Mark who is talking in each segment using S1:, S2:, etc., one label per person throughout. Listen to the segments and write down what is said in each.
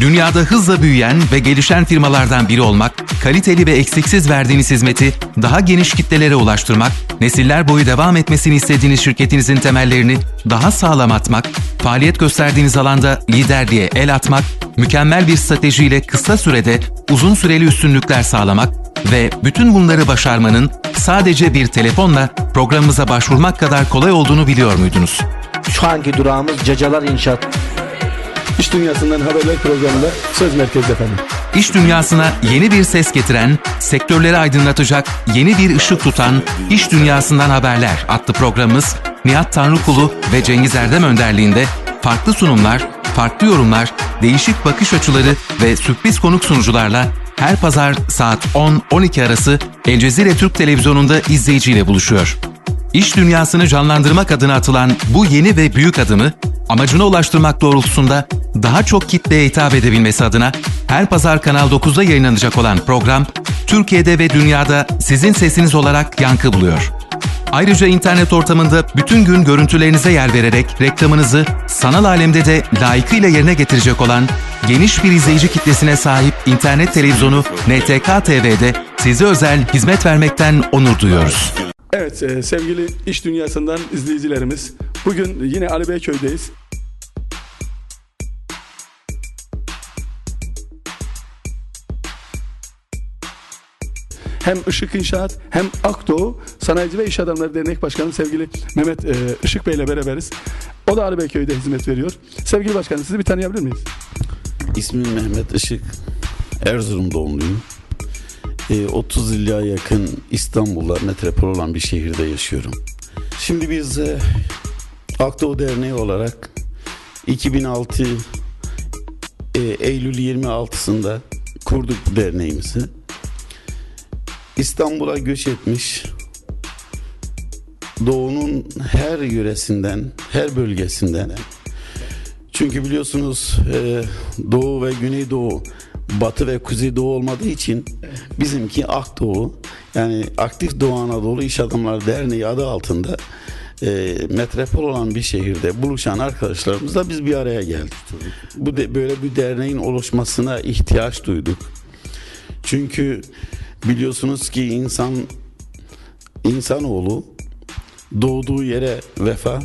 S1: Dünyada hızla büyüyen ve gelişen firmalardan biri olmak, kaliteli ve eksiksiz verdiğiniz hizmeti daha geniş kitlelere ulaştırmak, nesiller boyu devam etmesini istediğiniz şirketinizin temellerini daha sağlam atmak, faaliyet gösterdiğiniz alanda liderliğe el atmak, mükemmel bir stratejiyle kısa sürede uzun süreli üstünlükler sağlamak ve bütün bunları başarmanın sadece bir telefonla programımıza başvurmak kadar kolay olduğunu biliyor muydunuz?
S2: Şu anki durağımız Cacalar İnşaat.
S3: İş Dünyası'ndan haberler programında söz merkezde efendim.
S1: İş dünyasına yeni bir ses getiren, sektörleri aydınlatacak, yeni bir ışık tutan İş Dünyası'ndan Haberler adlı programımız Nihat Tanrıkulu ve Cengiz Erdem önderliğinde farklı sunumlar, farklı yorumlar, değişik bakış açıları ve sürpriz konuk sunucularla her pazar saat 10-12 arası El Cezire Türk Televizyonu'nda izleyiciyle buluşuyor. İş dünyasını canlandırmak adına atılan bu yeni ve büyük adımı amacına ulaştırmak doğrultusunda daha çok kitleye hitap edebilmesi adına her pazar Kanal 9'da yayınlanacak olan program Türkiye'de ve dünyada sizin sesiniz olarak yankı buluyor. Ayrıca internet ortamında bütün gün görüntülerinize yer vererek reklamınızı sanal alemde de layıkıyla yerine getirecek olan geniş bir izleyici kitlesine sahip internet televizyonu NTK TV'de size özel hizmet vermekten onur duyuyoruz.
S3: Evet e, sevgili İş Dünyası'ndan izleyicilerimiz. Bugün yine Ali Beyköy'deyiz. Hem Işık İnşaat hem Akdoğu Sanayici ve İş Adamları Dernek Başkanı sevgili Mehmet e, Işık Bey ile beraberiz. O da Ali Beyköy'de hizmet veriyor. Sevgili başkanım sizi bir tanıyabilir miyiz?
S4: İsmim Mehmet Işık. Erzurum doğumluyum. Ee, 30 yıla yakın İstanbul'da metropol olan bir şehirde yaşıyorum. Şimdi biz e, Akdoğu Derneği olarak 2006 e, Eylül 26'sında kurduk derneğimizi. İstanbul'a göç etmiş Doğu'nun her yöresinden, her bölgesinden çünkü biliyorsunuz e, Doğu ve Güneydoğu, Batı ve Kuzeydoğu olmadığı için bizimki Akdoğu yani Aktif Doğu Anadolu İş Adamları Derneği adı altında e, metropol olan bir şehirde buluşan arkadaşlarımızla biz bir araya geldik. Bu de, böyle bir derneğin oluşmasına ihtiyaç duyduk. Çünkü biliyorsunuz ki insan insanoğlu doğduğu yere vefa,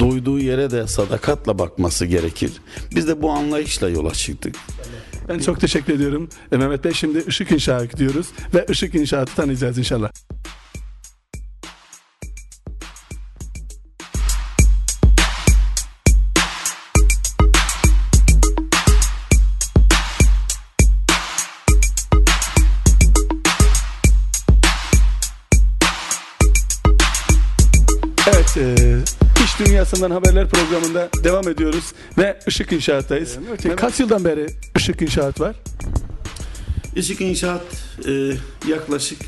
S4: doyduğu yere de sadakatla bakması gerekir. Biz de bu anlayışla yola çıktık.
S3: Ben çok teşekkür ediyorum. E, Mehmet Bey şimdi Işık İnşaat'a gidiyoruz ve Işık İnşaat'ı tanıyacağız inşallah. Evet, e, Dünyası'ndan Haberler programında devam ediyoruz ve Işık İnşaat'tayız. Kaç yıldan beri Işık İnşaat var?
S4: Işık İnşaat e, yaklaşık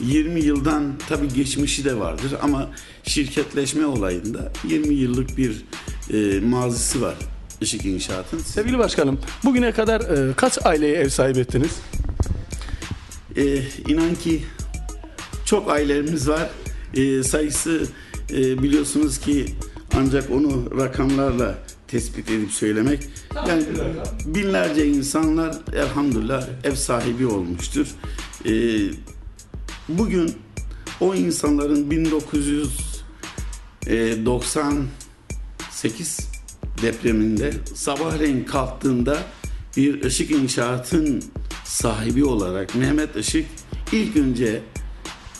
S4: 20 yıldan tabii geçmişi de vardır ama şirketleşme olayında 20 yıllık bir e, mazisi var Işık İnşaat'ın.
S3: Sevgili başkanım, bugüne kadar e, kaç aileye ev sahibi ettiniz?
S4: E, inan ki çok ailemiz var. E, sayısı e, biliyorsunuz ki ancak onu rakamlarla tespit edip söylemek. Yani binlerce insanlar elhamdülillah ev sahibi olmuştur. E, bugün o insanların 1998 depreminde sabahleyin kalktığında bir ışık inşaatın sahibi olarak Mehmet Işık ilk önce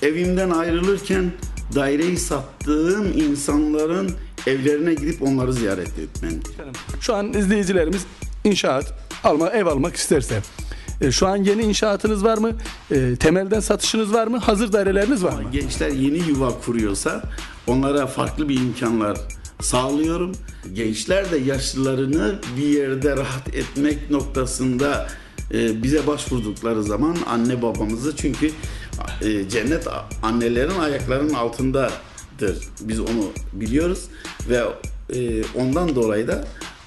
S4: evimden ayrılırken daireyi sattığım insanların evlerine gidip onları ziyaret etmem.
S3: Şu an izleyicilerimiz inşaat alma, ev almak isterse. e, şu an yeni inşaatınız var mı? E, temelden satışınız var mı? Hazır daireleriniz var mı?
S4: Gençler yeni yuva kuruyorsa onlara farklı bir imkanlar sağlıyorum. Gençler de yaşlılarını bir yerde rahat etmek noktasında e, bize başvurdukları zaman anne babamızı çünkü e, cennet annelerin ayaklarının altındadır. Biz onu biliyoruz ve e, ondan dolayı da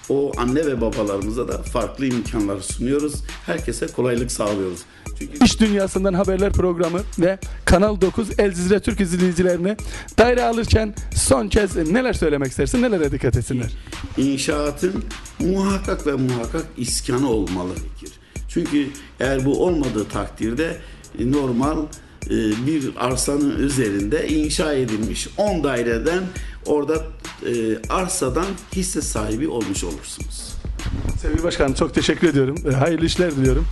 S4: o anne ve babalarımıza da farklı imkanlar sunuyoruz. Herkese kolaylık sağlıyoruz. Çünkü
S3: İş Dünyası'ndan haberler programı ve Kanal 9 El Cizre Türk izleyicilerine daire alırken son kez neler söylemek istersin, nelere dikkat etsinler?
S4: inşaatın muhakkak ve muhakkak iskanı olmalı. Çünkü eğer bu olmadığı takdirde normal bir arsanın üzerinde inşa edilmiş 10 daireden orada e, arsadan hisse sahibi olmuş olursunuz.
S3: Sevgili Başkanım çok teşekkür ediyorum. E, Hayırlı işler diliyorum.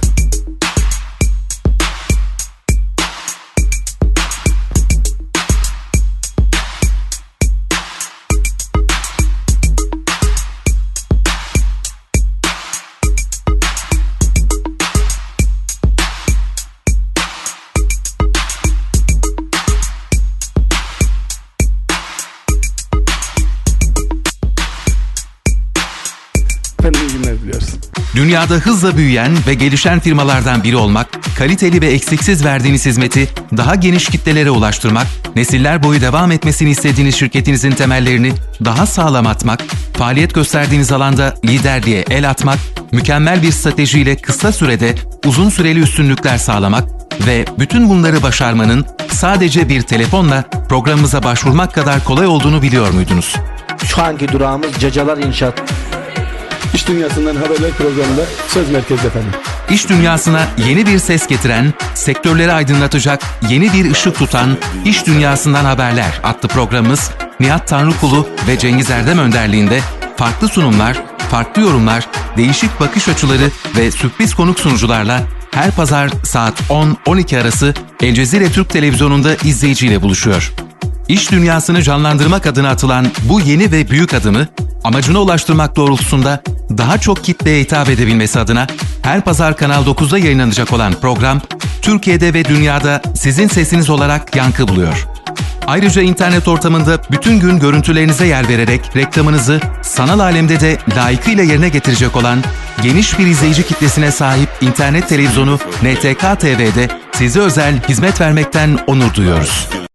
S1: Dünyada hızla büyüyen ve gelişen firmalardan biri olmak, kaliteli ve eksiksiz verdiğiniz hizmeti daha geniş kitlelere ulaştırmak, nesiller boyu devam etmesini istediğiniz şirketinizin temellerini daha sağlam atmak, faaliyet gösterdiğiniz alanda liderliğe el atmak, mükemmel bir stratejiyle kısa sürede uzun süreli üstünlükler sağlamak ve bütün bunları başarmanın sadece bir telefonla programımıza başvurmak kadar kolay olduğunu biliyor muydunuz?
S2: Şu anki durağımız Cacalar İnşaat.
S3: İş Dünyası'ndan haberler programında Söz Merkez'de efendim.
S1: İş dünyasına yeni bir ses getiren, sektörleri aydınlatacak, yeni bir ışık tutan İş Dünyasından Haberler adlı programımız Nihat Tanrıkulu ve Cengiz Erdem önderliğinde farklı sunumlar, farklı yorumlar, değişik bakış açıları ve sürpriz konuk sunucularla her pazar saat 10-12 arası El Cezire Türk Televizyonu'nda izleyiciyle buluşuyor. İş dünyasını canlandırmak adına atılan bu yeni ve büyük adımı amacına ulaştırmak doğrultusunda daha çok kitleye hitap edebilmesi adına her pazar Kanal 9'da yayınlanacak olan program Türkiye'de ve dünyada sizin sesiniz olarak yankı buluyor. Ayrıca internet ortamında bütün gün görüntülerinize yer vererek reklamınızı sanal alemde de layıkıyla yerine getirecek olan geniş bir izleyici kitlesine sahip internet televizyonu NTK TV'de size özel hizmet vermekten onur duyuyoruz.